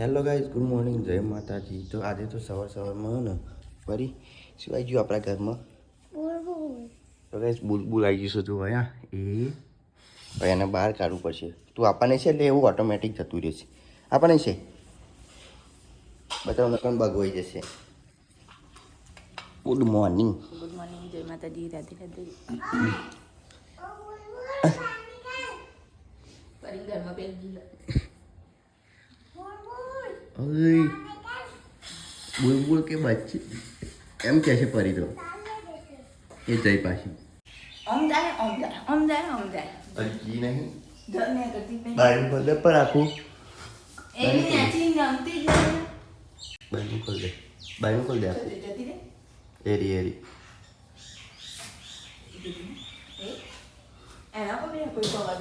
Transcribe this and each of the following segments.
Hello guys good morning જય માતાજી. તો આજે તો સવાર સવારમાં ને ફરી આવી ગયું આપણા ઘરમાં. તો ગાઈઝ બુલબુલ આવી ગયું છે તું અહીંયા. એ હવે એને બહાર કાઢવું પડશે. તું આપણને છે એટલે એવું ઓટોમેટિક જતું રહેશે. આપણને છે? બધા પણ બગવાઈ જશે. ગુડ મોર્નિંગ ગુડ મોર્નિંગ જય માતાજી રાધે રાધે. ઘરમાં ઓય બુલબુલ કે બચ્ચી એમ કે છે પરી તો. એ જઈ પાછી. ઓમ જાય ઓમ જાય ઓમ જાય ઓમ જાય હજી નહીં ને કરતી બારું દે પર આખું એની નાચી ગમતી જ. બારું ખોલ. દે બારું ખોલ દે આખું એરી એરી. એના પર બે કોઈ પગાર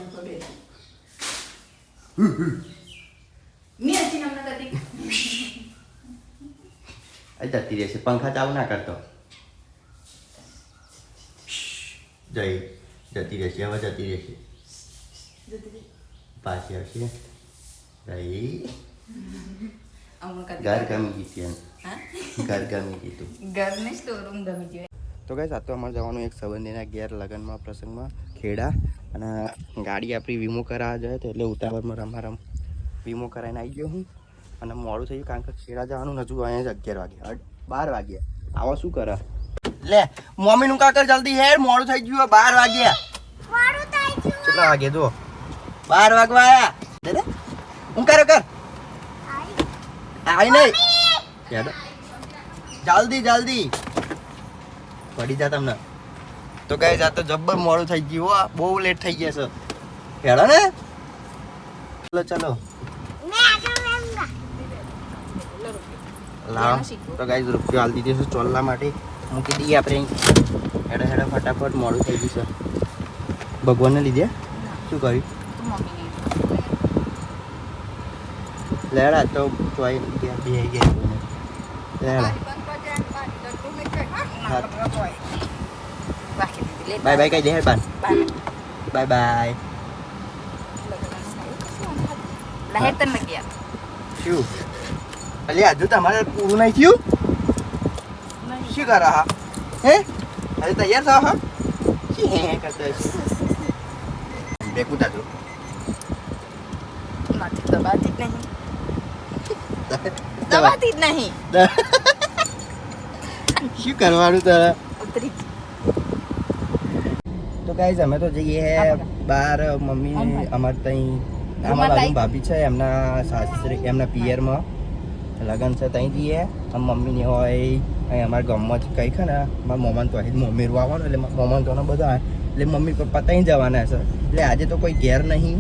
નમને કરતી આ જતી રહેશે પંખા ચાલુ ના કરતો. જઈ જતી રહેશે હવે જતી રહેશે પાછી આવશે. જય. ઘર ગમી ગઈ ઘર ગમી તું. ઘરને સ્ટોરૂમ ગમી ગયો તો કઈ આ તો અમારે જવાનું એક સંબંધીના ઘેર લગ્નમાં પ્રસંગમાં ખેડા. અને ગાડી આપણી વીમો કરાવવા જાય તો એટલે ઉતાવળમાં રમા રમ વીમો કરાવીને આવી ગયો હું. અને મોડું થઈ ગયું કારણ કે ખેડા જવાનું ને હજુ અહીંયા જ અગિયાર વાગે. બાર વાગ્યા આવો શું કરે? લે મમ્મીનું કાકર જલ્દી હેર મોડું થઈ ગયું બાર વાગ્યા કેટલા વાગે જો બાર વાગવા આયા. દે દે. હું કરો કર. આવી નહીં. જલ્દી જલ્દી. પડી જા તમને. તો કઈ જા તો જબ્બર મોડું થઈ ગયું બહુ લેટ થઈ ગયા છે. હેડો ને. ચલો ચલો. લાવ. તો ગાઈઝ રૂપિયો હાલ દીધી છે ચોલ્લા માટે. મૂકી દઈએ આપણે હેડે હેડે ફટાફટ મોડું થઈ ગયું છે. ભગવાનને લીધે? શું કર્યું? લેડા તો ચોઈ ગયા બે ગયા લેડા બાય બાય કઈ દે હેડ બાન બાય. બાય લહેર તને ગયા શું? અલી હજુ તમારે પૂરું નહીં થયું. શું કરો હા? હે? હજુ તૈયાર થાવ હા? શી હે કરતા હશે બેકું તાતું માથે દબાતી જ નહીં. દબાતી જ નહીં. શું કરવાનું તારે? ઉતરી. તો ગાઈઝ અમે તો જઈએ હે બાર મમ્મી અમારે ત્યાં અમારા ભાભી છે એમના સાસરી એમના પિયરમાં. લગન છે ત્યાં જઈએ મમ્મીને હોય, અહીં અમારા ગામમાં જ કંઈ ખે ને, મારા મોમાન તો અહીં મમ્મી આવવાનું, એટલે મારા મોમાન તો બધા. એટલે મમ્મી પપ્પા ત્યાં જવાના છે. એટલે આજે તો કોઈ ઘેર નહીં.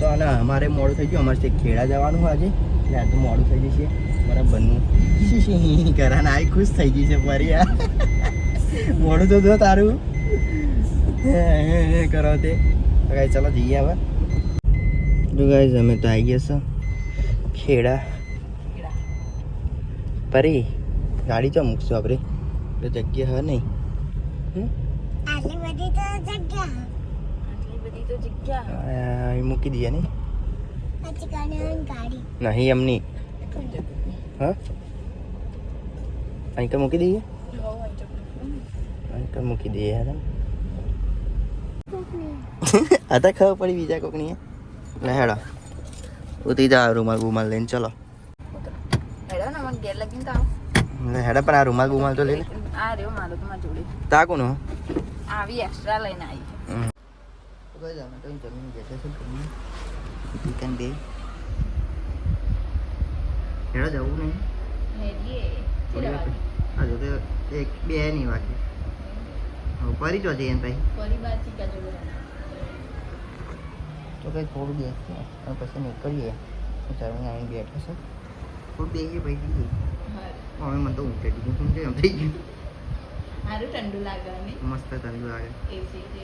તો અને અમારે મોડું થઈ ગયું, અમારે ખેડા જવાનું આજે. એટલે આજે મોડું થઈ જશે મારા બનવું કરાને આવી ખુશ થઈ ગઈ છે ફરી આ મોડું તો જો તારું. કરો તો. ગાઈ ચાલો જઈએ હવે. જો ગાઈઝ અમે તો આવી ગયા છે ખેડા. પરી ગાડી ચો મૂકશું આપણે? એટલે જગ્યા હે નહીં. હમ? આટલી બધી તો જગ્યા આ, મૂકી દઈએ નહીં નહીં. એમની હા? અહીં કઈ મૂકી દઈએ? અહીં કઈ મૂકી દઈએ. યાર આ તો ખબર પડી બીજા કોકની લે હેડા. ઉતરી જાવ રૂમાલ બુમાલ લઈને ચલો. મને ઘેર લગીને તો આવો. લે પણ આ રૂમાલ બુમાલ તો લઈ લે આ રહ્યો મારો તો મારા જોડે. તાકું નો આવી એક્સ્ટ્રા લઈને આવી બે. હેડો જવું નહીં. હેડીએ. આ જો હજુ તો એક બે નહીં વાગે. હવે ફરી જો જઈએ ભાઈ ફરી બારથી કા જોડે તો કંઈ થોડું અને પછી નીકળીએ. ચાલો અહીં બેઠા છે. થોડું બેસીએ પછી જઈએ હા. હવે મને તો ઊંઘ ચડી ગયું શું એમ થઈ ગયું. સારું ઠંડુ લાગે ને મસ્ત ઠંડુ લાગે.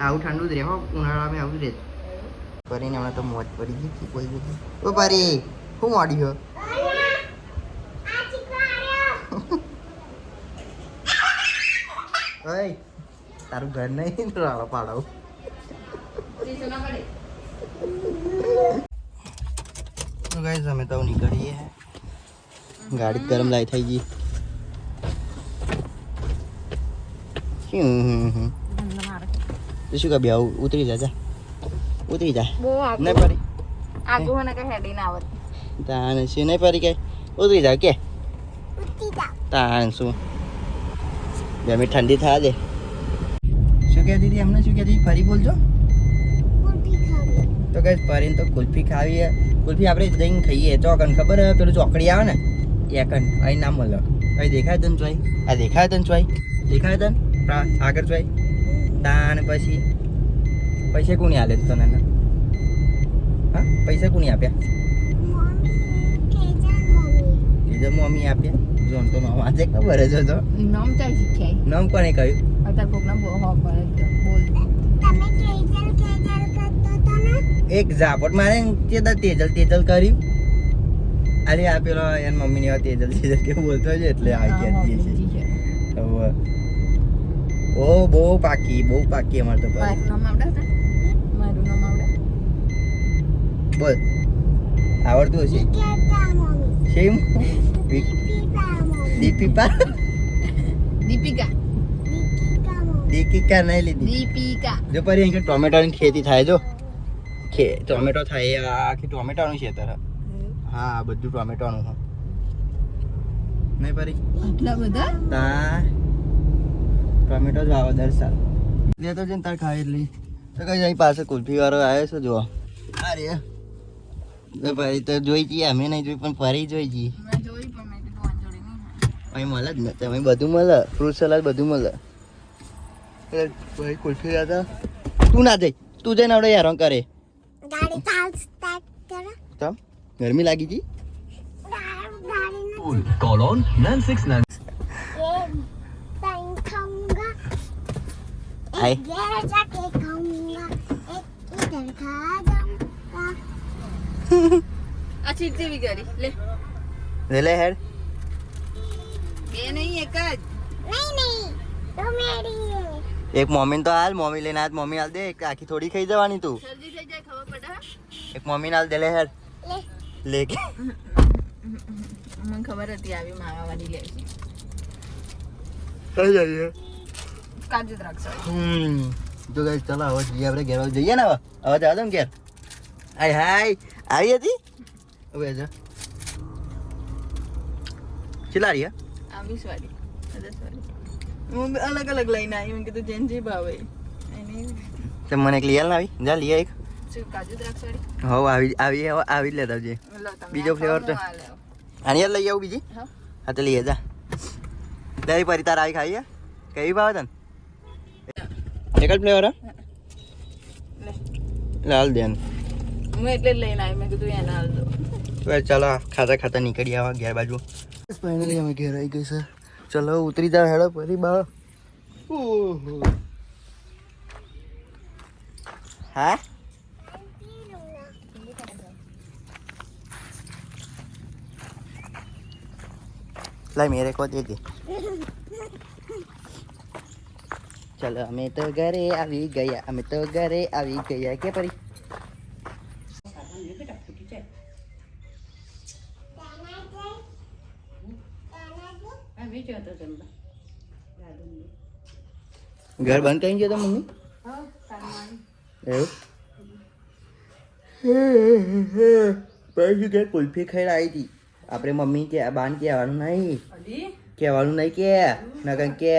આવું ઠંડુ જ રહે હો ઉનાળામાં આવું જ રહે. કરીને હમણાં તો મોજ પડી ગઈ હતી કોઈ બધી. ઓ પારી શું મોડી હો ઓય તારું ઘર નહીં તો રાળો પાડો. તો ગાઈઝ અમે તો નીકળીએ ગાડી ગરમ લાઈ થઈ ગઈ. હમ હમ હમ. તો શું કબી આવું ઉતરી જા જા. ઉતરી જા. નહીં પડી. આગળ મને કઈ હેડી ના આવત. તાન શું નહીં પડી કે ઉતરી જા કે. તાન શું? બે મિનિટ ઠંડી થવા દે. શું કહેતી હતી એમને? શું કહેતી હતી? ફરી બોલજો. તો કઈ ફરીને તો કુલ્ફી ખાવી કુલ્ફી આપણે જઈને ખાઈએ. ચોકન ખબર હે? પેલું ચોકડી આવે ને? એકન અહીં ના મળે. અહીં દેખાય તને ચોઈ? આ દેખાય તને ચોઈ? દેખાય તને? આગળ ચોઈ. તાન પછી. પૈસા કોની આલે તને? હા? પૈસા કોની આપ્યા? કીધું મમ્મી આપ્યા જોન તો નામ આજે ખબર જ હતો નામ ચાઈ શીખ્યાય નામ કોને કહ્યું? અત્યારે કોકના બહુ હો પડે તો બોલ એક ઝાપટ મારે તે તેજલ તેજલ કર્યું. અરે આ પેલો એન મમ્મીની વાત એ જલ્દી જલ્દી બોલતો છે એટલે આ હા, કહેતી છે. છે. ઓ બહુ પાકી બહુ પાકી અમારે તો મારું નામ આવડે બોલ. આવડતું હશે? સેમ દીપિકા દીપિકા. દીપિકા નહીં લીધી. દીપિકા. જો પરી અહીં ટોમેટોની ખેતી થાય જો. ટોમેટો થાય આ આખી ટોમેટોનું ખેતર. હે. આ બધું ટોમેટોનું હા નહીં પરી? આટલા બધા? તા ટોમેટો જ વાવો દર સાલ. લેતો જઈને તાર ખાઈ એટલી. તો કઈ અહીં પાસે કુલ્ફી વાળો આવ્યો છે જો અરે તો ભાઈ તો જોઈ જઈએ અમે નહીં જોઈ પણ ફરી જોઈ જઈએ. અહીં મળે જ ને તમે બધું મળે. ફ્રૂટ સલાડ બધું મળે. ભાઈ કુલ્ફી લેતા તું. ના જઈ. તું જઈને આપણે હેરાન કરે. ગાડી ચાલ સ્ટાર્ટ કરો. તમ ગરમી લાગી હતી गाड़ी colon 969 ये टाइम खाऊंगा हाय। एक ये जाके खाऊंगा एक इधर खा जाऊंगा આ ચીટ જેવી કરી લે લે લે હેડ બે નહીં એક જ नहीं नहीं तो मेरी है એક મમ્મીને તો હાલ મમ્મી લઈને આજ મમ્મી હાલ દે એક આખી થોડી ખાઈ જવાની તું શરદી થઈ જાય ખબર પડે હા? એક મમ્મીને હાલ દે લે હેડ ले લે કે. મને ખબર હતી આવી માવા વાળી લે છે થઈ જઈએ કાજુ દ્રાક્ષ હમ. તો ગાઈસ ચાલો હવે જઈએ આપણે ઘેર. જઈએ ને હવે? હવે જાવ દો ઘેર. હાય હાય. આવી હતી? હવે જા. કેટલા રહ્યા આ વીસ વાળી. દસ વાળી. હું અલગ અલગ લઈને આવી મેં કીધું જેન જે ભાવે મને એક લઈ આલ આવી. જા લઈ એક. શું કાજુ દ્રાક્ષ વાળી હવ આવી આવી આવી જ લેતા આવજે બીજો ફ્લેવર તો? આની લઈ આવું બીજી? હા. હા તો લઈ જા. દહીં પરી તાર આવી ખાઈએ. કઈ ભાવે તને? એક જ ફ્લેવર. લાલ દેન હું એટલે જ લઈને આવી મેં કીધું એને હાલ દો. ચાલો ખાતા ખાતા નીકળી આવા ઘેર બાજુ. ફાઇનલી અમે ઘેર આવી ગઈ સર ચલો ઉતરી જાવ હેડો ફરી બા. ઓહો. હા? લાય મેરે કો દે દે ચલો અમે તો ઘરે આવી ગયા અમે તો ઘરે આવી ગયા કે પરી ઘર બંધ કરી ગયો તો મમ્મી એવું પછી કે કુલ્ફી ખાઈને આવી હતી આપણે મમ્મી કે બાન કહેવાનું નહીં. કહેવાનું નહીં કે નકર કે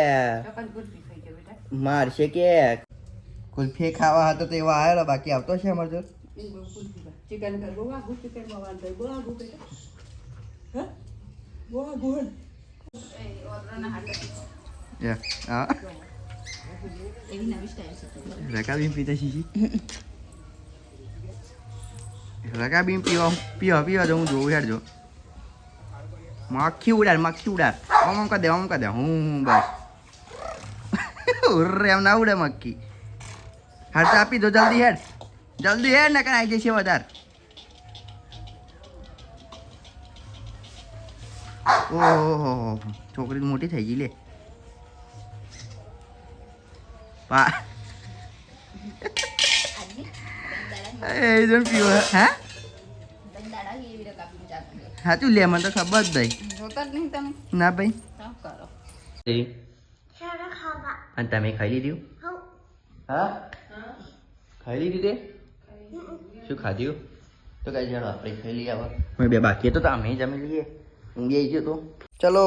મારશે કે. કુલ્ફી ખાવા હતો તો એવો આવેલો બાકી આવતો છે અમારે ચિકન કર ચિકન મવાન કર Yeah. Ah. એવી નવી સ્ટાઈલ છે રકાબીન પીતા શીશી રકાબીન પીવા પીવા પીવા તો હું જોઉં યાર જો. માખી ઉડાડ માખી ઉડાડ આમ આમ દે આમ કર દે હું હું બસ ઉર્રે એમ ના ઉડે મક્કી હાર તો આપી દો જલ્દી હેડ જલ્દી હેડ ને કાંઈ આવી જશે વધારે ઓહો છોકરી તો મોટી થઈ ગઈ લે પા એ જણ પીવો હે સાચું લે મને તો ખબર જ નહીં. ના ભાઈ. અને તમે ખાઈ લીધું? હા? ખાઈ લીધું તે? શું ખાધ્યું તો કઈ ચાલો આપણે ખાઈ લઈએ હવે. બે બાકી તો અમે જમી લઈએ. ઊંઘી આવી ગયો તો. ચલો.